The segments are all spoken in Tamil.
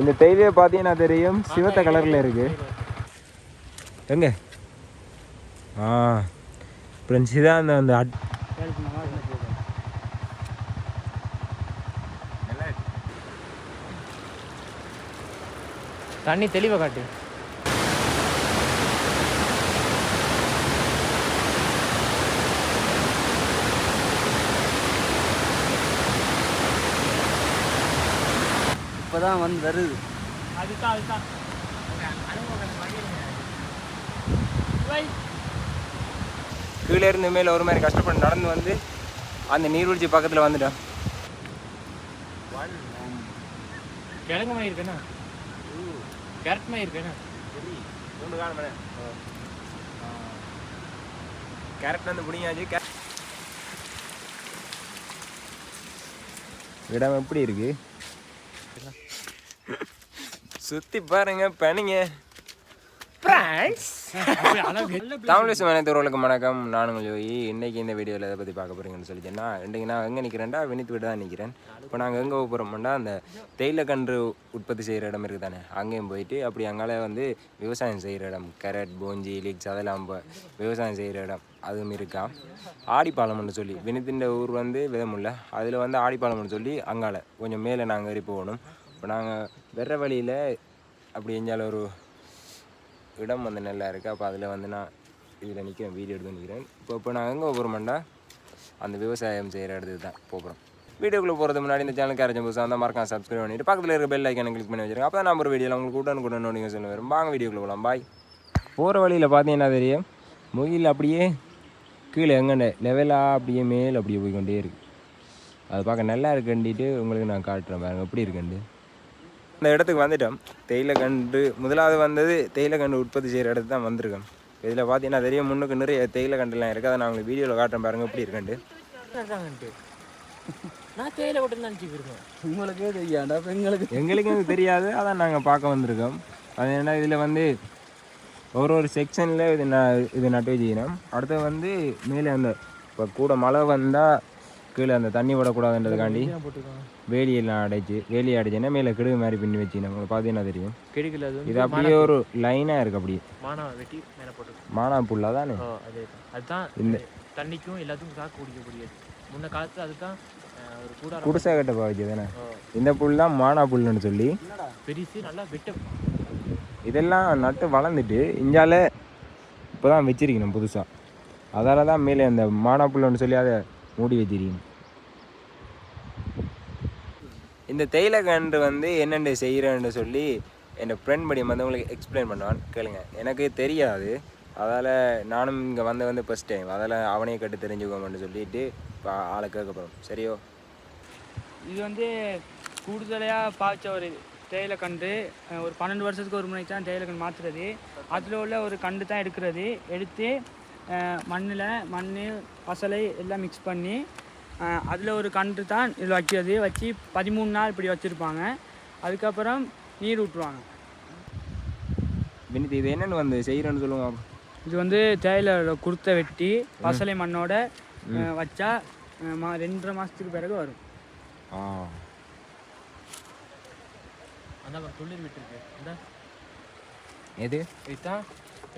இந்த தேயிலையை பார்த்தீங்கன்னா தெரியும்? சிவத்த கலரில் இருக்கு. எங்க? ஆ ஃப்ரெண்ட்ஸ் இதான் அந்த அந்த அட் தண்ணி தெளிவாக காட்டு. இப்பதான் வந்து வருது. அதுதான் அதுதான். கீழே இருந்து மேலே ஒரு மாதிரி கஷ்டப்பட்டு நடந்து வந்து அந்த நீர்வீழ்ச்சி பக்கத்தில் வந்துட்டோம். கிழங்கு மாதிரி இருக்கேண்ணா. கேரட் மாதிரி இருக்கேண்ணா. கேரட் வந்து முடியாச்சு இடம் எப்படி இருக்கு? சுத்தி பாருங்க பனிங்க. தமிழ் மனைத்தவர்களுக்கு வணக்கம். நான் உங்கள் ஜோயி. இன்னைக்கு இந்த வீடியோவில் எதை பற்றி பார்க்க போகிறீங்கன்னு சொல்லிட்டேன்னா இன்றைக்கி நான் எங்கே நிற்கிறேன்டா வினித் வீடு தான் நிற்கிறேன் இப்போ நாங்கள் எங்கே போகிறோம்னா அந்த தேயிலை கன்று உற்பத்தி செய்கிற இடம் இருக்குது தானே அங்கேயும் போயிட்டு அப்படி அங்கால வந்து விவசாயம் செய்கிற இடம். கேரட் போஞ்சி லீக்ஸ் அதெல்லாம் விவசாயம் செய்கிற இடம். அதுவும் இருக்கா. ஆடிப்பாலம்னு சொல்லி வினித்தின் ஊர் வந்து விதமுல்ல. அதில் வந்து ஆடிப்பாலம்னு சொல்லி அங்கால கொஞ்சம் மேலே நாங்கள் ஏறி போகணும். இப்போ நாங்கள் வெற வழியில் அப்படி எஞ்சால ஒரு இடம் வந்து நல்லா இருக்குது அப்போ அதில் வந்து நான் இதில் நிற்கிறேன் வீடியோ எடுத்து நிற்கிறேன் இப்போ இப்போ நாங்கள் எங்கே போகிறோம்டா அந்த விவசாயம் செய்கிற இடத்துக்கு தான் போகிறோம் வீடியோக்குள்ளே போகிறது முன்னாடி இந்த சேனலுக்கு யாராச்சும் புதுசாக இருந்தால் மறக்காம சப்ஸ்கிரைப் பண்ணிட்டு பக்கத்தில் இருக்க பெல் ஐக்கான கிளிக் பண்ணி வச்சிருக்கேன் அப்போ தான் நம்ம ஒரு வீடியோவில் உங்களுக்கு உடனே கூட நோட்டிங்க சொல்ல வரும். வாங்க வீடியோக்குள்ளே போகலாம் பாய் போகிற வழியில் பார்த்தீங்கன்னா தெரியும்? முகில் அப்படியே கீழே எங்கே லெவலாக அப்படியே மேலே அப்படியே போய்க்கொண்டே இருக்குது அது பார்க்க நல்லா இருக்குன்ட்டு உங்களுக்கு நான் காட்டுறேன் பாருங்கள் எப்படி இருக்குன்ட்டு? இந்த இடத்துக்கு வந்துட்டோம். தேயிலை கண்டு முதலாவது வந்தது தேயிலை கண்டு உற்பத்தி செய்கிற இடத்துக்கு தான் வந்திருக்கோம். இதில் பார்த்தீங்கன்னா தெரியும் முன்னுக்கு நிறைய தேயிலை கண்டுலாம் இருக்குது அதை நான் உங்களுக்கு வீடியோவில் காட்டுறேன் பாருங்க எப்படி இருக்குன்ட்டு. நான் தேயிலை விட்டு நினச்சிட்டு இருக்கேன் உங்களுக்கே தெரியாண்டா எங்களுக்கு எங்களுக்கும் இது தெரியாது. அதான் நாங்கள் பார்க்க வந்திருக்கோம். அது என்ன இதில் வந்து ஒரு ஒரு செக்ஷனில் இது ந இது நட்டு வச்சுக்கணும். அடுத்து வந்து மேலே அந்த இப்போ கூட மழை வந்தால் கீழே அந்த தண்ணி விடக்கூடாதுன்றதுக்காண்டி வேலியெல்லாம் அடைச்சு வேலி அடைச்சுன்னா மேலே கிடுகு மாதிரி பின்னி வச்சுக்கணும் உங்களுக்கு பார்த்தீங்கன்னா தெரியும்? கிடைக்கல அது இது அப்படியே ஒரு லைனாக இருக்குது அப்படியே. மானாவை வெட்டி மேலே போட்டு மானா புல்லா தானே? அதுதான் இந்த தண்ணிக்கும் எல்லாத்துக்கும் காக்க குடிக்கக்கூடியது. முன்ன காலத்துல அதுதான் குடிசை கட்ட பாவச்சு தானே? இந்த புல் தான் மானா புல்லுன்னு சொல்லி. பெருசு நல்லா வெட்ட இதெல்லாம் நட்டு வளர்ந்துட்டு இஞ்சால இப்போ தான் வச்சிருக்கணும் புதுசாக அதால தான் மேலே அந்த மானா புல்லுன்னு சொல்லி அதை மூடி வச்சிருக்கணும். இந்த தேயிலைக்கன்று வந்து என்னென்ன செய்கிறேன்னு சொல்லி என் ஃப்ரெண்ட் படி வந்து உங்களுக்கு எக்ஸ்பிளைன் பண்ணுவான். கேளுங்க. எனக்கு தெரியாது. அதால் நானும் இங்கே வந்து வந்து ஃபஸ்ட் டைம் அதால் அவனையும் கேட்டு தெரிஞ்சுக்கோங்கன்னு சொல்லிட்டு இப்போ ஆளை கேட்க போகிறோம் சரியோ? இது வந்து கூடுதலையாக பாய்ச்ச ஒரு தேயிலை கன்று ஒரு பன்னெண்டு வருஷத்துக்கு ஒரு முறைக்கு தான் தேயிலை கன்று மாற்றுறது அதில் உள்ள ஒரு கண்டு தான் எடுக்கிறது. எடுத்து மண்ணில் மண் பசலை எல்லாம் மிக்ஸ் பண்ணி அதில் ஒரு கன்று தான் இதில் வைக்கிறது. வச்சு பதிமூணு நாள் இப்படி வச்சுருப்பாங்க. அதுக்கப்புறம் நீர் விட்டுருவாங்க வினித் இது என்னென்னு வந்து செய்கிறேன்னு சொல்லுவாங்க இது வந்து தேயிலை குருத்தை வெட்டி பசலை மண்ணோட வச்சா மா ரெண்டரை மாதத்துக்கு பிறகு வரும். ஆ. அந்த துளிர் விட்டுருக்கு. இந்த. எது? இதுதான்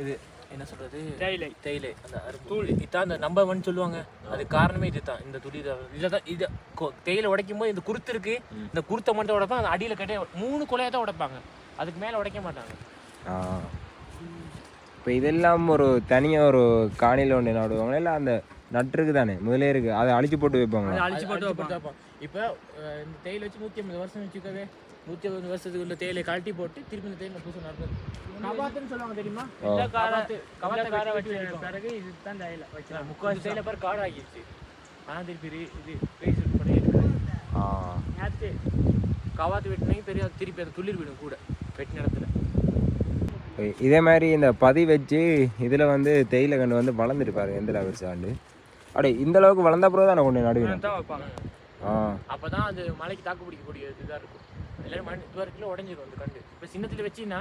இது. என்ன சொல்றது? தேயிலை. தேயிலை. அந்த தூள். இதுதான் அந்த நம்பர் ஒன் சொல்லுவாங்க. அது காரணமே இதுதான். இந்த துளி இதில் தான் இது கொ- தேயிலை உடைக்கும் போது இந்த குருத்து இருக்கு. இந்த குருத்தை மட்டும் உடைப்பாங்க அந்த அடியில் கட்டே மூணு கொலையை தான் உடைப்பாங்க. அதுக்கு மேலே உடைக்க மாட்டாங்க. இப்போ இதெல்லாம் ஒரு தனியாக ஒரு காணியில் ஒன்று நடுவாங்களா? இல்லை அந்த நட்டுருக்கு தானே? முதலே இருக்குது அதை அழிச்சு போட்டு வைப்பாங்களா? அதை அழிச்சு போட்டு வைப்பாங்க. வைப்பாங்க. இப்போ இந்த தேயிலை வச்சு நூற்றி ஐம்பது வருஷம் வச்சுக்கவே நூற்றி ஐம்பது வருஷத்துக்கு உள்ள தேயிலை கழட்டி போட்டு திருப்பி இந்த தேயிலை கபாத்துன்னு சொல்லுவாங்க தெரியுமா. பிறகு இதுதான் தேயிலை வச்சு முக்கால் தேயிலை பேர் காடு ஆகிடுச்சு ஆனால் திருப்பி re- இது நேற்று கவாத்து வெட்டினாங்க பெரிய திருப்பி அந்த துளிர் விடும் கூட வெட்டின இடத்துல. இதே மாதிரி இந்த பதி வச்சு இதில் வந்து தேயிலை கன்று வந்து வளர்ந்துட்டு பாருங்க எந்த லெவல்ஸ் ஆண்டு அடே இந்த அளவுக்கு வளர்ந்த பிறகு தான் கொண்டு வைப்பாங்க. ஆ. அப்போ தான் அது மலைக்கு தாக்கு பிடிக்கக்கூடிய இதாக இருக்கும். எல்லாரும் மண் இது வரைக்கும் உடஞ்சிரும் அந்த கண்டு இப்போ சின்னத்தில் வச்சின்னா.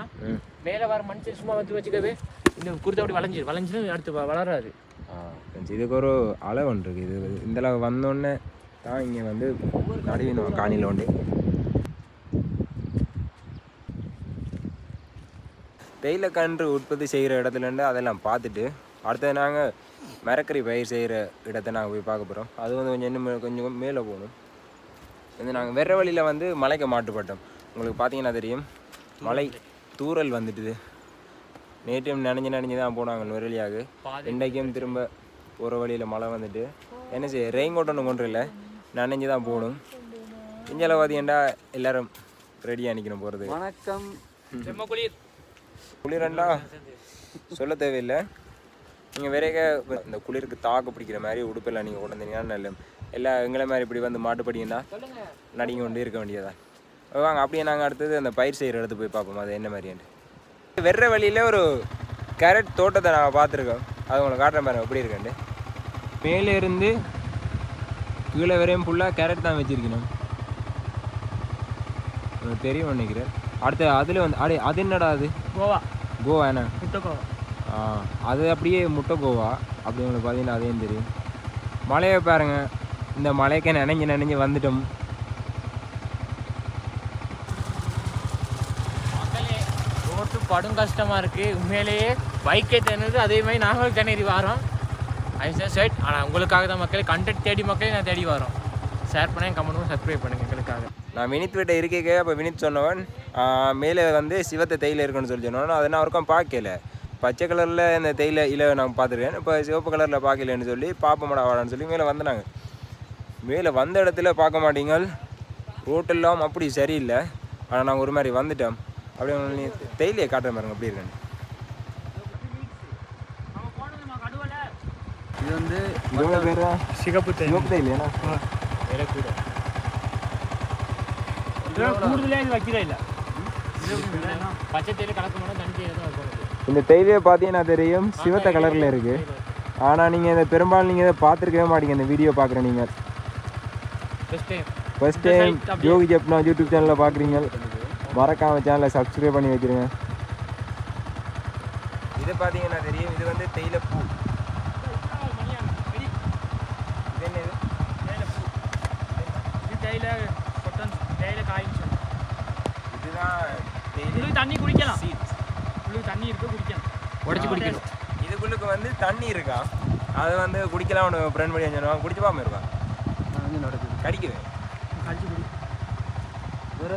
மேலே வர மண் சரி சும்மா வந்து வச்சுக்கவே இந்த குருத்தை அப்படி வளைஞ்சிரும். வளைஞ்சுன்னு அடுத்து வளராது. இதுக்கு ஒரு அளவு ஒன்று இருக்குது இது இந்த அளவு வந்தோடனே தான் இங்கே வந்து நடுவினோம் காணியில் உண்டு. தேயிலைக்கன்று உற்பத்தி செய்கிற இடத்துலேருந்து அதெல்லாம் பார்த்துட்டு அடுத்தது நாங்கள் மரக்கறி பயிர் செய்கிற இடத்த நாங்கள் போய் பார்க்க போகிறோம் அது வந்து கொஞ்சம் இன்னும் கொஞ்சம் மேலே போகணும். வந்து நாங்கள் வெற வழியில் வந்து மலைக்கு மாட்டுப்பட்டோம். உங்களுக்கு பார்த்தீங்கன்னா தெரியும். மலை தூறல் வந்துட்டுது. நேற்றையும் நனைஞ்சு நனைஞ்சு தான் போனாங்க நுரலியாக இன்றைக்கும் திரும்ப போகிற வழியில் மழை வந்துட்டு. என்ன செய்ய ரெயின் கோட் ஒன்றும் கொண்டு இல்லை நனைஞ்சு தான் போகணும். இஞ்சால பார்த்தீங்கன்னா எல்லாரும் ரெடியாக நிற்கணும் போகிறது வணக்கம். குளிர். குளிரண்டா? சொல்ல தேவையில்லை. நீங்கள் விரைக இந்த குளிருக்கு தாக்கு பிடிக்கிற மாதிரி உடுப்பெல்லாம் நீங்கள் கொண்டு வந்தீங்கன்னா நல்ல எல்லாம் எங்களை மாதிரி இப்படி வந்து மாட்டுப்படிங்கன்னா நடிங்க கொண்டு இருக்க வேண்டியதான் வாங்க அப்படியே நாங்கள் அடுத்தது அந்த பயிர் செய்கிற இடத்துக்கு போய் பார்ப்போம். அது என்ன மாதிரியாண்டு வெற வழியில் ஒரு கேரட் தோட்டத்தை நாங்கள் பார்த்துருக்கோம். அது உங்களுக்கு காட்டுறேன் பாருங்க எப்படி இருக்குண்டு மேலே இருந்து கீழே வரையும் ஃபுல்லாக கேரட் தான் வச்சிருக்கணும். தெரியும் நினைக்கிறேன். அடுத்து அதில் வந்து அடே அது என்னடா அது? கோவா. கோவா என்ன? முட்டை கோவா. ஆ அது அப்படியே முட்டை கோவா. அப்படி உங்களுக்கு பார்த்தீங்கன்னா அதையும் தெரியும். மழையை பாருங்க. இந்த மழைக்கு நினைஞ்சு நினைஞ்சு வந்துட்டோம். மக்களே ரோட்டு படும் கஷ்டமா இருக்கு. உண்மையிலேயே பைக்கே திணறுது அதே மாதிரி நாங்களும் திணறி வரோம். ஐசா சைட் ஆனால் உங்களுக்காக தான் மக்களே கண்டென்ட் தேடி மக்களே நான் தேடி வரோம். ஷேர் பண்ணுங்க கமெண்ட் பண்ணி சப்ஸ்கிரைப் பண்ணுங்க எங்களுக்காக. நான் வினித் வீட்டை இருக்கே அப்போ வினித் சொன்னவன் மேலே வந்து சிவத்தை தேயிலை இருக்குன்னு சொல்லி சொன்னவன். அதை நான் ஒருக்கம் பார்க்கல. பச்சை கலரில் இந்த தேயிலை இலை நான் பார்த்துருக்கேன். இப்போ சிவப்பு கலரில் பார்க்கலன்னு சொல்லி பாப்பமாடா வாடான்னு சொல்லி மேலே வந்தாங்க மேலே வந்த இடத்துல பார்க்க மாட்டீங்க ரோட்டெல்லாம் அப்படி சரியில்லை. ஆனால் நாங்கள் ஒரு மாதிரி வந்துட்டோம். அப்படியே உங்களுக்கு தேயிலையை காட்டுற பாருங்க அப்படி இருக்கேன் இது வந்து சிகப்பு தேயிலையா? இந்த தேயிலையை பார்த்தீங்கன்னா தெரியும். சிவத்த கலரில் இருக்குது ஆனால் நீங்கள் இதை பெரும்பாலும் நீங்கள் இதை பார்த்துருக்கவே மாட்டீங்க. இந்த வீடியோ பார்க்குற நீங்கள். Best time first time Yogi Jaffna YouTube சேனலில் பார்க்குறீங்க மறக்காம சேனலை சப்ஸ்கிரைப் பண்ணி வச்சிருங்க இது பார்த்தீங்கன்னா தெரியும். இது வந்து தேயிலை பூ. இது என்னது? இது தேயிலை கொட்டன் தேயிலை காயின்னு சொல்லி இதுதான் தேயிலை உங்களுக்கு தண்ணி குடிக்கலாம். தண்ணி இருக்கு குடிக்கலாம். உடச்சி குடிக்கணும். இதுக்குள்ளுக்கு வந்து தண்ணி இருக்கா? அது வந்து குடிக்கலாம் ஃப்ரெண்ட் பண்ணி சொன்னாங்க குடிச்சு பாம இருக்கா நான் வந்து நடக்குது கடிக்குது. கழிச்சு குடி வேற?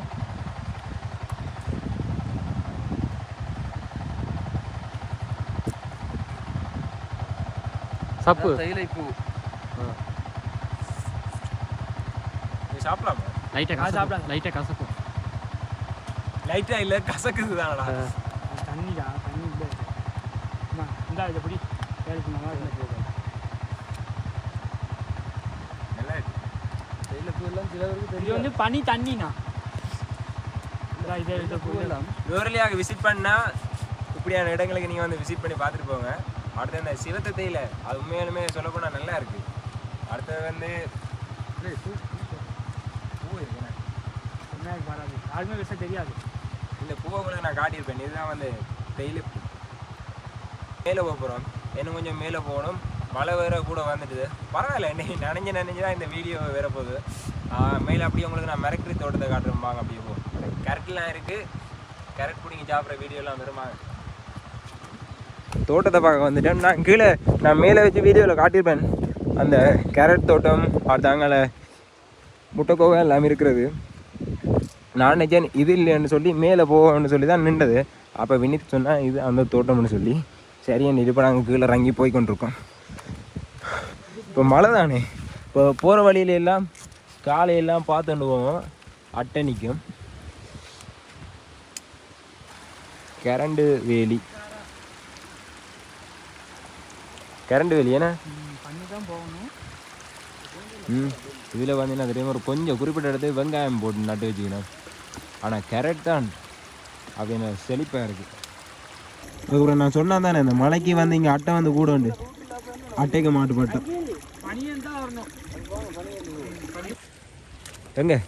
சப்பு. தேயிலை பூ இது சாப்பிடலாமா? லைட்டாக காசு சாப்பிடாத. லைட்டாக கசக்கும். லைட்டாக இல்லை கசக்குது தானடா தண்ணிடா தண்ணி இல்லை. அம்மா, இந்தா இதை பிடி. வேலைக்கு நல்லா இருக்கு நல்லா இருக்கு தேயிலை பூ எல்லாம் சிலவருக்கு இது வந்து பனி தண்ணிண்ணா இதே நுவரலியாக விசிட் பண்ணால் இப்படியான இடங்களுக்கு நீங்கள் வந்து விசிட் பண்ணி பார்த்துட்டு போங்க. அடுத்து இந்த சிவத்தை தேயிலை அது உண்மையாலுமே சொல்லப்போனால் நல்லா இருக்கு. அடுத்தது வந்து பூ இருக்குண்ணே. யாருமே விஷயம் தெரியாது. இந்த பூவை உங்களுக்கு நான் காட்டியிருப்பேன். இதுதான் வந்து தேயிலை பூ. மேலே போக போகிறோம் இன்னும் கொஞ்சம் மேலே போகணும். மழை வேற கூட வந்துட்டுது பரவாயில்ல இன்னைக்கு நனைஞ்சு நனைஞ்சு தான் இந்த வீடியோ வேற போகுது மேலே அப்படியே உங்களுக்கு நான் மிரக்கரி தோட்டத்தை காட்டுறேன் வாங்க அப்படியே போ. கேரட்லாம் இருக்குது கேரட் பிடிங்கி சாப்பிட்ற வீடியோலாம் வருமாங்க தோட்டத்தை பார்க்க வந்துட்டேன். நான் கீழே நான் மேலே வச்சு வீடியோவில் காட்டியிருப்பேன். அந்த கேரட் தோட்டம் அடுத்தாங்கள முட்டைக்கோவை எல்லாமே இருக்கிறது. நான் நினச்சேன் இது இல்லைன்னு சொல்லி மேலே போகணும்னு சொல்லி தான் நின்றது. அப்போ வினித் சொன்னால் இது அந்த தோட்டம்னு சொல்லி. சரியா இப்போ நாங்கள் கீழே இறங்கி போய் கொண்டிருக்கோம் இப்போ மழை தானே இப்போ போகிற வழியில எல்லாம் காலையெல்லாம் பார்த்துட்டு போவோம் அட்டை நிற்கும். கரண்டு வேலி. கரண்ட் வேலி ஏன்னா ம் இதில் பார்த்தீங்கன்னா தெரியும்? ஒரு கொஞ்சம் குறிப்பிட்ட இடத்துக்கு வெங்காயம் போட்டு நட்டு வச்சுக்கணும். ஆனால் கேரட் தான் அப்படின்னு செழிப்பாக இருக்குது அதுக்கப்புறம் நான் சொன்னா தானே இந்த மலைக்கு வந்து இங்கே அட்டை வந்து கூட உண்டு. அட்டைக்கு மாட்டுப்பட்டோம். எங்க?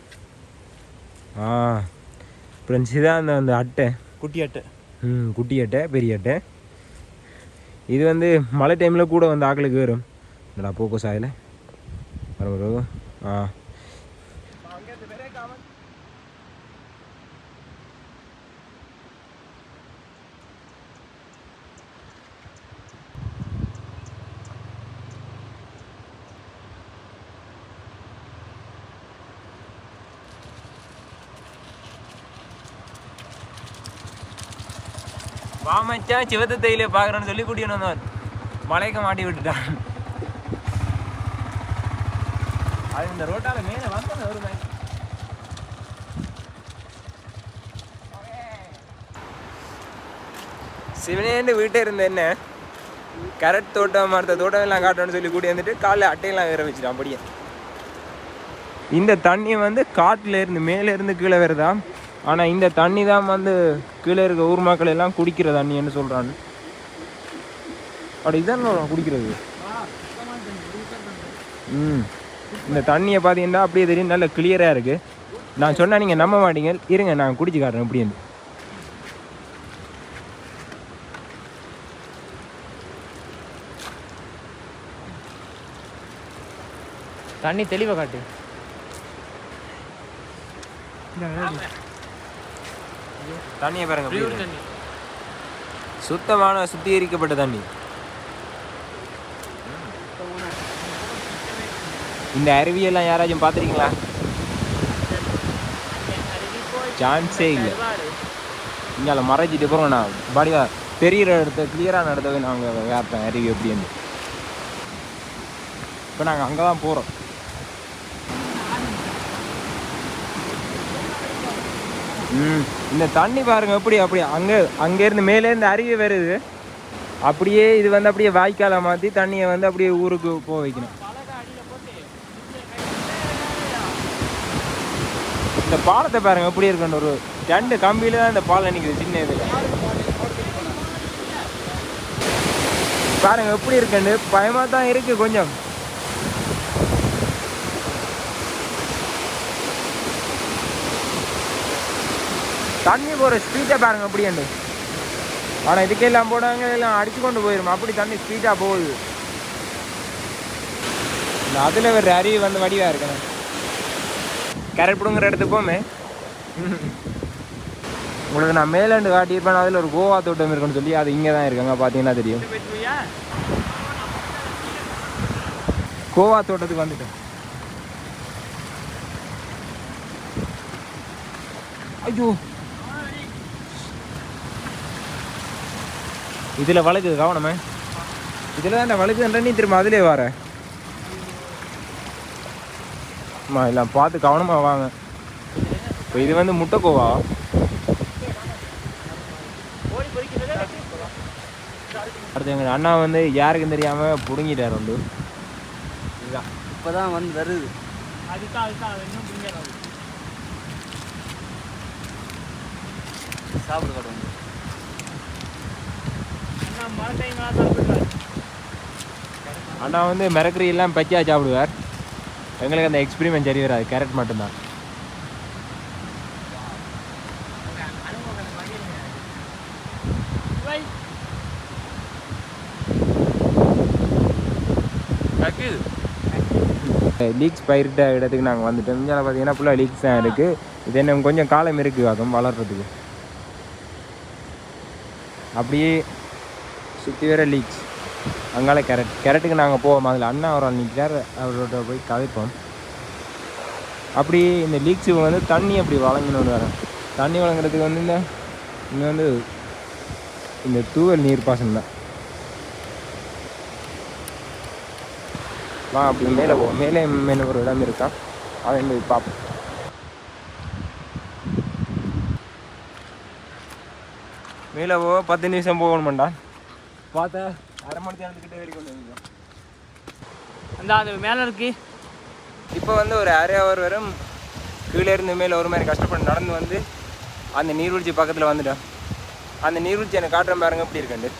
ஆ ஃப்ரெண்ட்ஸ் இதான் அந்த அந்த அட்டை. குட்டி அட்டை. ம் குட்டி அட்டை பெரிய அட்டை. இது வந்து மழை டைமில் கூட வந்து ஆக்களுக்கு வரும். என்னடா போக்கோ சாயில் வரும் ஆ. மாமச்சான் சிவத்த தையில பார்க்குறேன்னு சொல்லி கூட்டிட்டு வந்தவன். மலைக்க மாட்டி விட்டுட்டான். அது இந்த ரோட்டால மேலே வந்தது ஒரு பைக் சிவனேண்டு வீட்டே இருந்த என்ன? கரட் தோட்டம் மரத்த தோட்டம் எல்லாம் காட்டணும்னு சொல்லி கூட்டி வந்துட்டு காலைல அட்டையெல்லாம் வேற வச்சுட்டான் அப்படியே. இந்த தண்ணி வந்து காட்டுல இருந்து மேலே இருந்து கீழே வருதான் ஆனால் இந்த தண்ணி தான் வந்து கீழே இருக்க ஊர் மக்கள் எல்லாம் குடிக்கிற தண்ணின்னு சொல்கிறான்னு அப்படி இதான் குடிக்கிறது? ம். இந்த தண்ணியை பார்த்தீங்கன்னா அப்படியே தெரியும் நல்ல கிளியராக இருக்குது நான் சொன்னா நீங்கள் நம்ப மாட்டீங்க. இருங்க நான் குடிச்சு காட்டுறேன் எப்படி இருந்து. தண்ணி தெளிவை காட்டு. தண்ணியை பாருங்க சுத்தமான சுத்திகரிக்கப்பட்ட தண்ணி இந்த அருவியெல்லாம் யாராச்சும் பார்த்துருக்கீங்களா சான்ஸே இல்லை இங்கே மறைச்சிட்டு போகிறோம் நான் பாடியா தெரிகிற இடத்த கிளியரான இடத்த நாங்கள் வேப்பேன் அருவி எப்படின்னு இப்போ நாங்கள் அங்கே தான் போகிறோம் இந்த தண்ணி பாருங்க எப்படி அப்படி அங்கே அங்கேருந்து மேலேருந்து அருவி வருது. அப்படியே இது வந்து அப்படியே வாய்க்காலை மாற்றி தண்ணியை வந்து அப்படியே ஊருக்கு போக வைக்கணும். இந்த பாலத்தை பாருங்க எப்படி இருக்குன்னு ஒரு ரெண்டு கம்பியில தான் இந்த பாலம் நிற்குது சின்ன இதில். பாருங்க எப்படி இருக்குன்னு பயமாக தான் இருக்குது கொஞ்சம். தண்ணி போகிற ஸ்பீட்டை பாருங்கள் அப்படியாண்டு ஆனால் இதுக்கெல்லாம் போனாங்க எல்லாம் அடித்து கொண்டு போயிடும் அப்படி தண்ணி ஸ்பீடாக போகுது. இந்த அதில் ஒரு அருவி வந்து வடிவாக இருக்கணும் கேரட் பிடுங்குற இடத்துக்கு போமே. உங்களுக்கு நான் மேலாண்டு காட்டியிருப்பேன் அதில் ஒரு கோவா தோட்டம் இருக்குன்னு சொல்லி அது இங்கே தான் இருக்காங்க பார்த்தீங்கன்னா தெரியும். கோவா தோட்டத்துக்கு வந்துட்டேன். ஐயோ. இதில் வழுக்குது கவனமே. இதில் தான் வழுக்குதுன்ற நீ திரும்ப அதிலே வர. அம்மா எல்லாம் பார்த்து கவனமாக வாங்க. இப்போ இது வந்து முட்டைக்கோவா? அடுத்து எங்கள் அண்ணா வந்து யாருக்கும் தெரியாமல் பிடுங்கிட்டார் உண்டு இதுதான் இப்போ தான் வந்து வருது. சாப்பிட. காட்டுவாங்க அண்ணா வந்து மிரக்கரி எல்லாம் பச்சையா சாப்பிடுவார். எங்களுக்கு அந்த எக்ஸ்பிரிமெண்ட் சரி வராது. கேரட் மட்டும்தான். லீக்ஸ் பயிரிட்ட இடத்துக்கு நாங்கள் வந்துட்டோம். இங்கே பார்த்தீங்கன்னா ஃபுல்லாக லீக்ஸ் தான் இருக்குது இது என்ன கொஞ்சம் காலம் இருக்குது ஆகும் வளர்றதுக்கு. அப்படியே சுற்றி வேற லீக்ஸ் அங்கால கேரட் கேரட்டுக்கு நாங்கள் போவோம். அதில் அண்ணா அவர் அன்னைக்கு நிற்கிறார் அவரோட போய் கதைப்போம். அப்படி இந்த லீக்ஸ் வந்து தண்ணி அப்படி வழங்கணும்னு வரேன் தண்ணி வழங்குறதுக்கு வந்து இந்த இங்கே வந்து இந்த தூவல் நீர் பாசனம் தான். வா அப்படி மேலே போவோம் மேலே மேலே ஒரு இடம் இருக்கா? அதை போய் பார்ப்போம். மேலே போக பத்து நிமிஷம் போகணுமாண்டா? பார்த்தா அரை மணி நேரத்துக்கிட்ட வரைக்கும் வந்து அந்த அது மேலே இருக்கு. இப்போ வந்து ஒரு அரை ஹவர் வரும். கீழே இருந்து மேலே ஒரு மாதிரி கஷ்டப்பட்டு நடந்து வந்து அந்த நீர்வீழ்ச்சி பக்கத்தில் வந்துட்டோம். அந்த நீர்வீழ்ச்சி எனக்கு காட்டுறேன் பாருங்க எப்படி இருக்குண்டு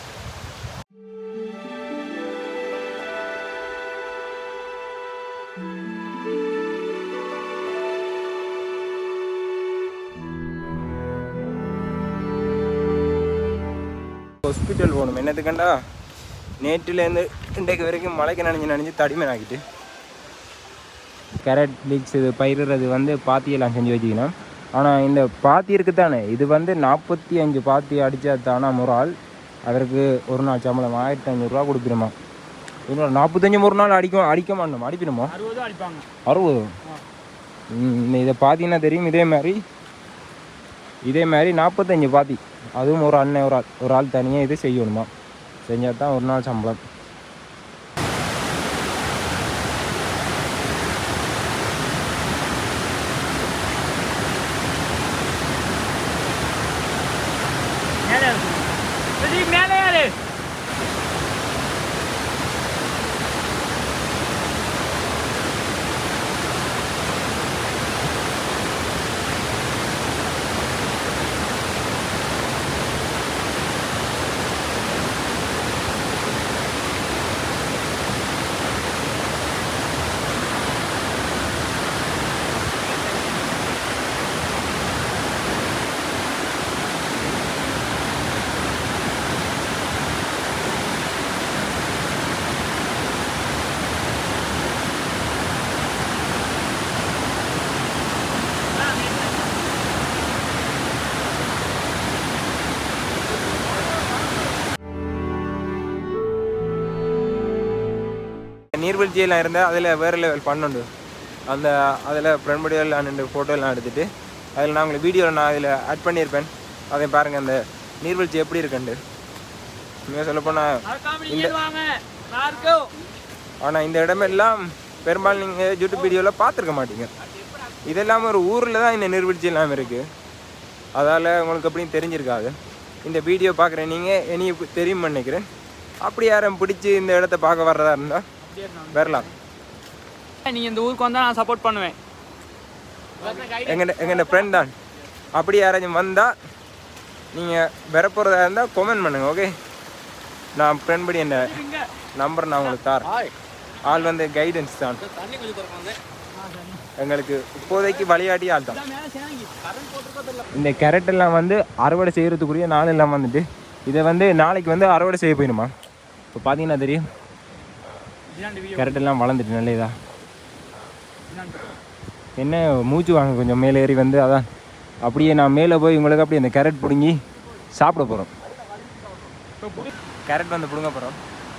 ஹாஸ்பிட்டல் போகணும். என்னத்துக்கண்டா? நேற்றுலேருந்து இன்றைக்கு வரைக்கும் மழைக்கு நனைஞ்சு நனைஞ்சு தடிமன் ஆக்கிட்டு கேரட் லீக்ஸ் இது பயிரிடுறது வந்து பாத்தியெல்லாம் செஞ்சு வச்சுக்கணும். ஆனால் இந்த பாத்தி இருக்குது தானே இது வந்து நாற்பத்தி அஞ்சு பாத்தி அடித்தா தானா முறால்? அதற்கு ஒரு நாள் சம்பளம் ஆயிரத்தி ஐநூறுரூவா கொடுப்பிடுமா? இன்னொரு நாற்பத்தஞ்சு ஒரு நாள் அடிக்கும் அடிக்க மாட்டோம்? அடிப்பிடுமா? அறுபது? இதை பார்த்தீங்கன்னா தெரியும்? இதே மாதிரி. இதே மாதிரி நாற்பத்தஞ்சு பாத்தி. அதுவும் ஒரு அண்ணன் ஒரு ஆள் ஒரு ஆள் தனியாக இது செய்யணுமா? செஞ்சால் தான் ஒரு நாள் சம்பளம் மேலே இருக்கு பிரதீப் மேலே யாரு நீர்வீழ்ச்சியெல்லாம் இருந்தால் அதில் வேறு லெவல் பண்ணுண்டு அந்த அதில் ஃப்ரெண்ட் எல்லாம் நின்று ஃபோட்டோ எல்லாம் எடுத்துட்டு அதில் நான் உங்களுக்கு வீடியோவில் நான் அதில் ஆட் பண்ணியிருப்பேன். அதை பாருங்கள் அந்த நீர்வீழ்ச்சி எப்படி இருக்குண்டு உண்மையாக சொல்லப்போனால் இந்த- ஆனால் இந்த இடமெல்லாம் பெரும்பாலும் நீங்கள் யூடியூப் வீடியோவில் பார்த்துருக்க மாட்டீங்க. இதெல்லாம் ஒரு ஊரில் தான் இந்த நீர்வீழ்ச்சி எல்லாம் இருக்குது அதால் உங்களுக்கு எப்படியும் தெரிஞ்சிருக்காது. இந்த வீடியோ பார்க்குற நீங்கள் இனி தெரியும் நினைக்கிறேன். அப்படி யாரும் பிடிச்சி இந்த இடத்த பார்க்க வர்றதா இருந்தால் வரலாம் நீங்க இந்த ஊருக்கு வந்தா நான் சப்போர்ட் பண்ணுவேன். எங்கள் எங்கள் ஃப்ரெண்ட் தான். அப்படி யாராச்சும் வந்தால் நீங்கள் வர போகிறதா இருந்தால் கொமெண்ட் பண்ணுங்கள் ஓகே நான் ஃப்ரெண்ட் படி என்ன நம்பர் நான் உங்களுக்கு தாரேன் ஆள் வந்து கைடன்ஸ் தான். எங்களுக்கு இப்போதைக்கு வழிகாட்டி ஆள் தான். இந்த கேரட் எல்லாம் வந்து அறுவடை செய்கிறதுக்குரிய நாள் எல்லாம் வந்துட்டு இதை வந்து நாளைக்கு வந்து அறுவடை செய்ய போயிடுமா? இப்போ பார்த்தீங்கன்னா தெரியும். கேரட் எல்லாம் வளர்ந்துட்டு நல்லதா என்ன மூச்சு வாங்க கொஞ்சம் மேலே ஏறி வந்து அதான். அப்படியே நான் மேலே போய் உங்களுக்கு அப்படியே அந்த கேரட் பிடுங்கி சாப்பிட போகிறோம் கேரட் வந்து பிடுங்க போகிறோம்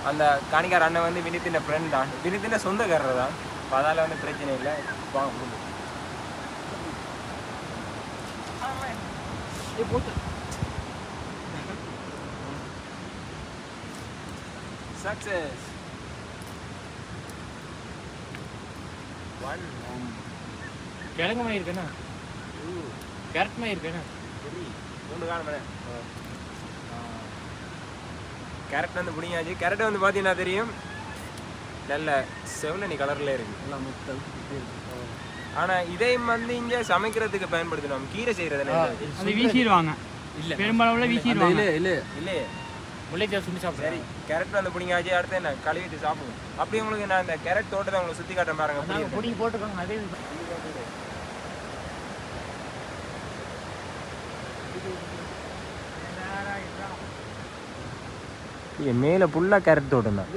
அந்த காணிக்கார அண்ணன் வந்து வினித்தின் ஃப்ரெண்ட் தான். வினித்தின் சொந்தக்காரர் தான். அதால வந்து பிரச்சனை இல்லை. வாங்க பிடுங்க. Success. கிழங்கு மாதிரி இருக்கேண்ணா கேரட் மாதிரி இருக்கேண்ணா. மூணு காலம் கேரட் வந்து பிடிங்காச்சு கேரட் வந்து பார்த்தீங்கன்னா தெரியும். நல்ல செவனி கலரில் இருக்கு. எல்லாம் முத்தல். ஆனால் இதையும் வந்து இங்கே சமைக்கிறதுக்கு பயன்படுத்தணும் கீரை செய்கிறது அது வீசிடுவாங்க. இல்ல. பெரும்பாலும் வீசிடுவாங்க. இல்ல இல்ல. இல்லையே. முல்லைச்சாறு சுண்டி சரி சாப்பிட்றேன் கேரட் வந்து பிடிங்காச்சு அடுத்து என்ன? கழுவிட்டு சாப்பிடுவோம். அப்படி உங்களுக்கு நான் இந்த கேரட் தோட்டத்தை உங்களுக்கு சுற்றி காட்டுறேன் பாருங்க எப்படி இருக்குன்னு. பொடி போட்டுருக்காங்க அதே இங்க மேலே ஃபுல்லாக கேரட் தோட்டம் தான்.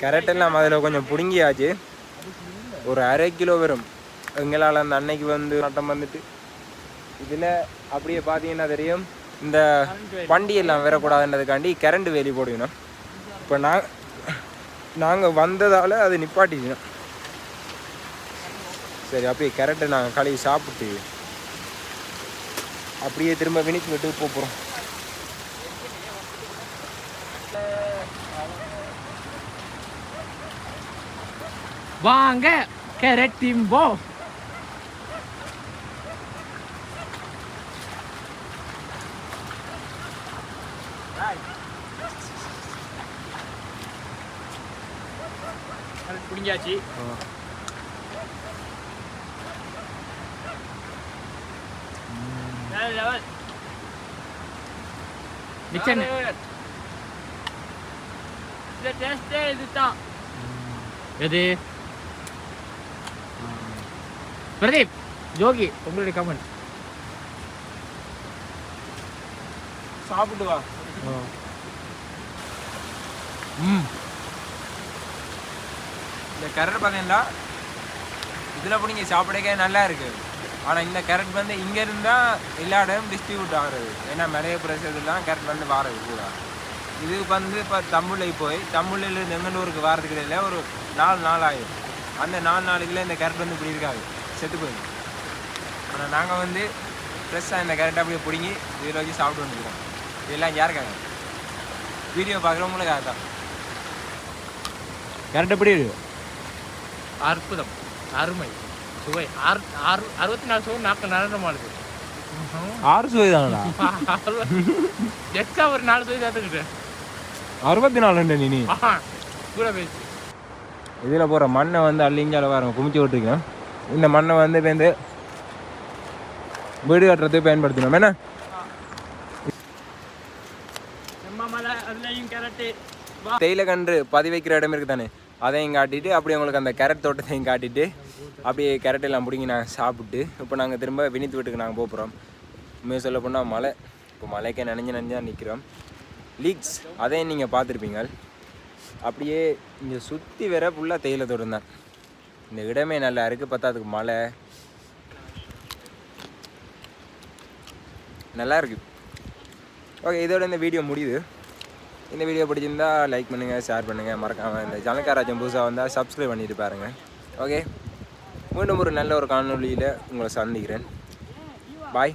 கேரட் எல்லாம் அதில் கொஞ்சம் பிடுங்கியாச்சு. ஒரு அரை கிலோ வரும். எங்களால் அந்த அன்னைக்கு வந்து நட்டம் வந்துட்டு. இதில் அப்படியே பார்த்தீங்கன்னா தெரியும்? இந்த வண்டி எல்லாம் வரக்கூடாதுன்றதுக்காண்டி கரண்ட் வேலி போடணும். இப்போ நான் நாங்கள் வந்ததால் அது நிப்பாட்டிக்கணும் சரி அப்படியே கரண்ட்டை நாங்கள் கழுவி சாப்பிட்டு அப்படியே திரும்ப வினிச்சு விட்டு போகிறோம் வாங்க கேரட் திம்போ. வேற லெவல் இந்த டேஸ்டே இதுதான் எது பிரதீப் ஜோகி உங்களுடைய கமெண்ட் சாப்பிட்டு வா ம் இந்த கேரட் பார்த்தீங்கன்னா இதில் பிடிங்க சாப்பிடக்கே நல்லா இருக்குது ஆனால் இந்த கேரட் வந்து இங்கே இருந்தால் எல்லா இடமும் டிஸ்ட்ரிபியூட் ஆகுறது. ஏன்னா நிறைய பிரதேசத்துலாம் கேரட் வந்து வாரது கூட. இது வந்து இப்போ தமிழில் போய் தமிழில் எங்கனூருக்கு வாரதுக்கு இடையில ஒரு நாலு நாள் ஆகும். அந்த நாலு நாளுக்குள்ளே இந்த கேரட் வந்து இப்படி இருக்காது. செத்து போயிடும். ஆனால் நாங்கள் வந்து ஃப்ரெஷ்ஷாக இந்த கேரட்டை அப்படியே பிடுங்கி இதில் வச்சு சாப்பிட்டு வந்துக்கிறோம். இதெல்லாம் யாருக்காக வீடியோ பார்க்குறவங்களுக்காக தான் கேரட் எப்படி இருக்குது அற்புதம் அருமை சுவை. அறுபத்தி நாலு சுவை நாக்கு நரண்டமானது ஆறு சுவை தானடா? எக்ஸ்ட்ரா ஒரு நாலு சுவை சேர்த்துக்கிட்டேன் அறுபத்தி நாலு நீ கூட பேசி. இதில் போகிற மண்ணை வந்து அள்ளிஞ்சால பாருங்க குமிச்சு விட்டுருக்கோம் இந்த மண்ணை வந்து இப்போ வந்து வீடு கட்டுறதுக்கு பயன்படுத்தணும். என்ன? தேயிலை கன்று பதி வைக்கிற இடம் இருக்கு தானே அதையும் காட்டிட்டு அப்படியே உங்களுக்கு அந்த கேரட் தோட்டத்தையும் காட்டிட்டு அப்படியே கேரட் எல்லாம் பிடிங்கி நாங்கள் சாப்பிட்டு இப்போ நாங்கள் திரும்ப வினித்து வீட்டுக்கு நாங்கள் போகிறோம் உண்மையை சொல்ல போனால் மழை இப்போ மழைக்கே நனைஞ்சு நனைஞ்சா நிற்கிறோம் லீக்ஸ் அதையும் நீங்கள் பார்த்துருப்பீங்க. அப்படியே இங்கே சுற்றி வர ஃபுல்லாக தேயிலை தோட்டம் தான். இந்த இடமே நல்லா இருக்குது பத்தாதுக்கு மழை. நல்லா இருக்கு. ஓகே இதோட இந்த வீடியோ முடியுது. இந்த வீடியோ பிடிச்சிருந்தா லைக் பண்ணுங்கள் ஷேர் பண்ணுங்கள் மறக்காமல் இந்த ஜனகாராஜன் புதுசாக வந்தால் சப்ஸ்கிரைப் பண்ணிட்டு பாருங்கள் ஓகே மீண்டும் ஒரு நல்ல ஒரு காணொளியில் உங்களை சந்திக்கிறேன். பாய்